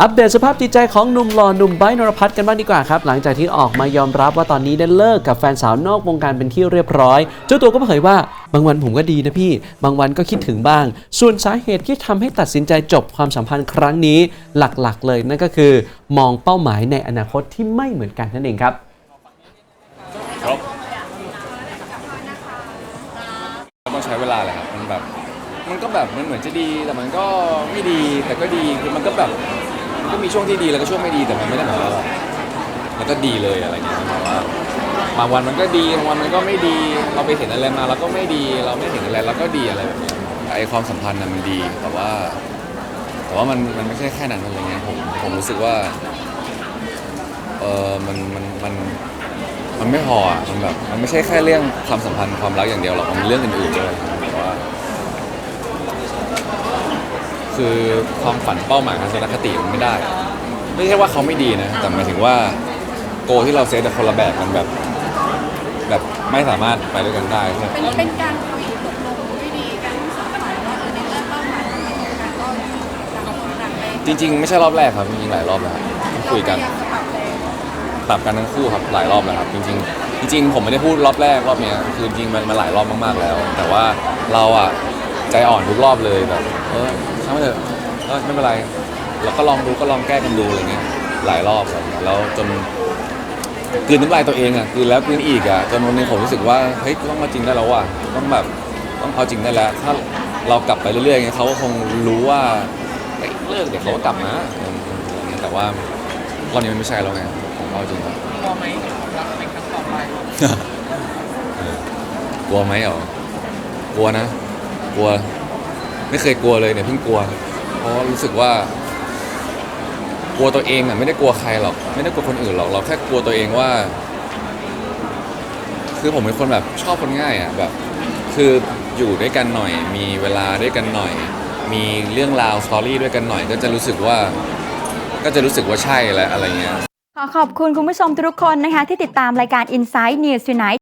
อัปเดตสภาพจิตใจของหนุ่มหล่อหนุ่มไบนรพัฒน์กันบ้างดีกว่าครับ หลังจากที่ออกมายอมรับว่าตอนนี้ได้เลิกกับแฟนสาวนอกวงการเป็นที่เรียบร้อย เจ้าตัวก็เผยว่า บางวันผมก็ดีนะพี่ บางวันก็คิดถึงบ้าง ส่วนสาเหตุที่ทำให้ตัดสินใจจบความสัมพันธ์ครั้งนี้หลักๆเลยนั่นก็คือ มองเป้าหมายในอนาคตที่ไม่เหมือนกันนั่นเองครับครับต้องใช้เวลาแหละครับมันแบบมันก็แบบมันเหมือนจะดีแต่มันก็ไม่ดีแต่ก็ดีคือมันก็แบบ ก็มีช่วงที่ดีแล้วก็ช่วงไม่ดีแต่มันไม่ได้หมายว่าแล้วก็ดีเลยอะไรเงี้ยหมายว่าบางวันมันก็ดีบางวันมันก็ไม่ดี เราไปเห็นอะไรมาเราก็ไม่ดี เราไม่เห็นอะไรเราก็ดีอะไรแบบเนี้ยไอความสัมพันธ์น่ะมันดีแต่ว่า แต่ว่ามันมันไม่ใช่แค่นั้นอะไรเงี้ยผมผมรู้สึกว่าเออมันมันมันมันไม่พออะมันแบบมันไม่ใช่แค่เรื่องความสัมพันธ์ความรักอย่างเดียวหรอกมันมีเรื่องอื่นๆด้วยแบบว่า คือความฝันเป้าหมายทัศนคติมันไม่ได้ ไม่ใช่ว่าเขาไม่ดีนะ แต่หมายถึงว่าโกที่เราเซตแต่คนละแบบมันแบบ แบบไม่สามารถไปด้วยกันได้ใช่เป็นเป็นการคุยตกลงด้วยดีกันทั้งสองฝ่ายว่าเออในเรื่องเป้าหมายของการก็ต่างคนต่างไปจริง ๆ ไม่ใช่รอบแรกครับจริงๆหลายรอบแล้วครับคุยกัน เราพยายามจะปรับเลยปรับกันทั้งคู่ครับหลายรอบแล้วครับจริงๆจริง ๆ ผมไม่ได้พูดรอบแรกรอบเนี้ยคือจริงๆมันมาหลายรอบมากๆแล้ว แต่ว่าเราอะใจอ่อนทุกรอบเลยแบบเออช่างมันเถอะเออไม่เป็นไรเราก็ลองดูก็ลองแก้กันดูอะไรเงี้ยหลายรอบครับแล้วจนกลืนน้ำลายตัวเองอะกลืนแล้วกลืนอีกอะจนวันหนึงผมรู้สึกว่าเฮ้ยต้องมาจริงได้แล้วว่ะต้องแบบต้องเอาจริงได้แล้ว ถ้าเรากลับไปเรื่อยๆอย่างเงี้ยเขาก็คงรู้ว่าเฮ้ยเลิกเดี๋ยวเขาก็กลับมาอะไรเงี้ยแต่ว่ารอบนี้มันไม่ใช่แล้วไงผมเอาจริงครับกลัวไหมรักเป็นครั้งต่อไปกลัวไหมเหรอกลัวนะ กลัว ไม่เคยกลัวเลยเนี่ยเพิ่งกลัว เพราะรู้สึกว่า กลัวตัวเองอะไม่ได้กลัวใครหรอกไม่ได้กลัวคนอื่นหรอกเราแค่กลัวตัวเองว่า คือผมเป็นคนแบบชอบคนง่ายอะแบบ คืออยู่ด้วยกันหน่อย มีเวลาด้วยกันหน่อย มีเรื่องราวสตอรี่ด้วยกันหน่อย ก็จะรู้สึกว่า ก็จะรู้สึกว่าใช่แล้วอะไรเงี้ย ขอขอบคุณคุณผู้ชมทุกคนนะคะ ที่ติดตามรายการ Inside News Tonight